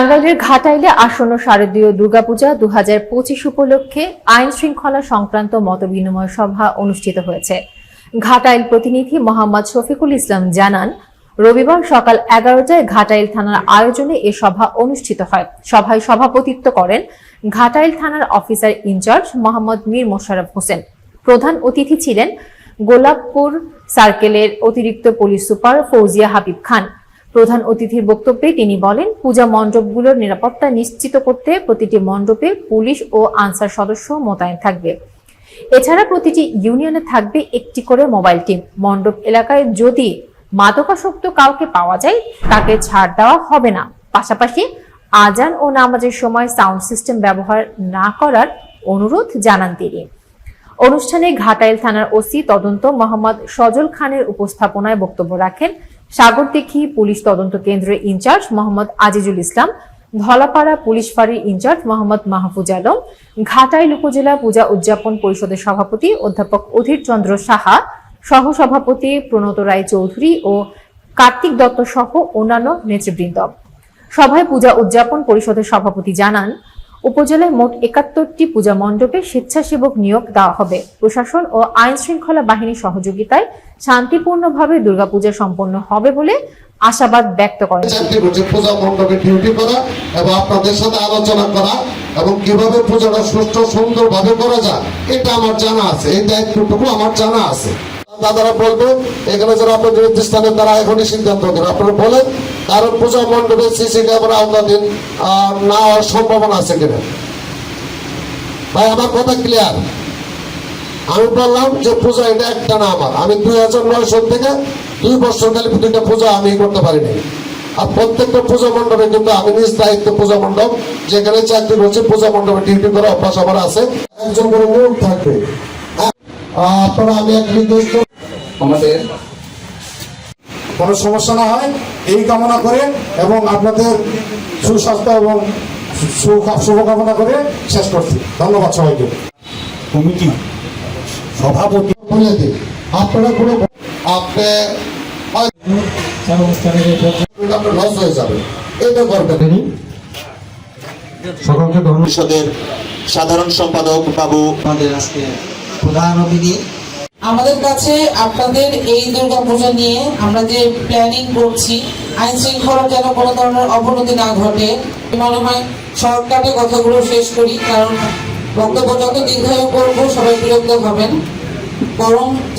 টাঙ্গাইলের ঘাটাইলে আসন্ন শারদীয় দুর্গাপূজা দু হাজার পঁচিশ উপলক্ষে আইন শৃঙ্খলা সংক্রান্ত মতবিনিময় সভা অনুষ্ঠিত হয়েছে। ঘাটাইল প্রতিনিধি মোহাম্মদ শফিকুল ইসলাম জানান, রবিবার সকাল এগারোটায় ঘাটাইল থানার আয়োজনে এ সভা অনুষ্ঠিত হয়। সভায় সভাপতিত্ব করেন ঘাটাইল থানার officer in charge Mohammad Mir Mosharraf Hossain. প্রধান অতিথি ছিলেন গোলাপপুর সার্কেলের অতিরিক্ত পুলিশ সুপার ফৌজিয়া হাবিব খান। প্রধান অতিথির বক্তব্যে তিনি বলেন, পূজা মণ্ডপগুলোর নিরাপত্তা নিশ্চিত করতে প্রতিটি মণ্ডপে পুলিশ ও আনসার সদস্য মোতায়েন থাকবে। এছাড়া প্রতিটি ইউনিয়নে থাকবে একটি করে মোবাইল টিম। মণ্ডপ এলাকায় যদি মাদকাসক্ত কাউকে পাওয়া যায়, তাকে ছাড় দেওয়া হবে না। পাশাপাশি আজান ও নামাজের সময় সাউন্ড সিস্টেম ব্যবহার না করার অনুরোধ জানান তিনি। অনুষ্ঠানে ঘাটাইল থানার ওসি তদন্ত মোহাম্মদ সজল খানের উপস্থাপনায় বক্তব্য রাখেন সাগরদিঘি পুলিশ তদন্ত কেন্দ্রের in charge Mohammad Azizul Islam, Dhalapara police ফাঁড়ির ইনচার্জ মোহাম্মদ মাহফুজ আলম, ঘাটাইল উপজেলা পূজা উদযাপন পরিষদের সভাপতি অধ্যাপক অধীর চন্দ্র সাহা, সহসভাপতি প্রণত রায় চৌধুরী ও কার্তিক দত্ত সহ অন্যান্য নেতৃবৃন্দ। সভায় পূজা উদযাপন পরিষদের সভাপতি জানান উপজেলায় মোট একাত্তরটি পূজা মণ্ডপে স্বেচ্ছাসেবক নিয়োগ দেওয়া হবে। প্রশাসন ও আইন শৃঙ্খলা বাহিনীর সহযোগিতায় শান্তিপূর্ণভাবে দুর্গাপূজা সম্পন্ন হবে বলে আশাবাদ ব্যক্ত করেন। করা এবং করা কীভাবে পূজাটা সুষ্ঠু সুন্দর ভাবে করা যায়, এটা আমার জানা আছে, এই দায়িত্বটুকু আমার জানা আছে। দাদারা বলবে, এখানে যারা আপনাদের স্থানে তারা এখনই সিদ্ধান্ত আপনারা বলেন কারণ পূজা মণ্ডপে সিসি ক্যামেরা আওতাধীন না হওয়ার সম্ভাবনা আছে কিনা? ভাই, আমার কথা ক্লিয়ার আমি বললাম যে পূজা এটা একটা না আমার। আমি দুই হাজার নয় সাল থেকে দুই বছর খালি দুইটা পূজা আমি করতে পারিনি। আর প্রত্যেকটা পূজা মণ্ডপে কিন্তু আমি নিজ দায়িত্ব পূজা মণ্ডপ, যেখানে চাকরি করছি পূজা মণ্ডপে ডিউটি করা অভ্যাস আমার আছে। একজন করে লোক থাকবে। আপনারা আমি এক নির্দিষ্ট আমাদের কোনো সমস্যা না হয় এই কামনা করে এবং আপনাদের সুস্বাস্থ্য এবং শুভকামনা করে শেষ করছি। ধন্যবাদ সবাইকে। কমিটি সভাপতি। আপনারা কোনো আপনি লস হয়ে যাবে। এটা করবেন সকলকে ধন্যবাদ। সাধারণ সম্পাদক বাবু। আমাদের আজকে প্রধান অতিথি। আমাদের কাছে আপনাদের এই দুর্গাপূজা নিয়ে আমরা যে প্ল্যানিং করছি, আইন শৃঙ্খলা যেন কোনো ধরনের অবনতি না ঘটে মনে হয় সরকারের কথাগুলো শেষ করি, কারণ বক্তব্য যত দীর্ঘায়ু করব, সবাই বিরক্ত হবেন। বরং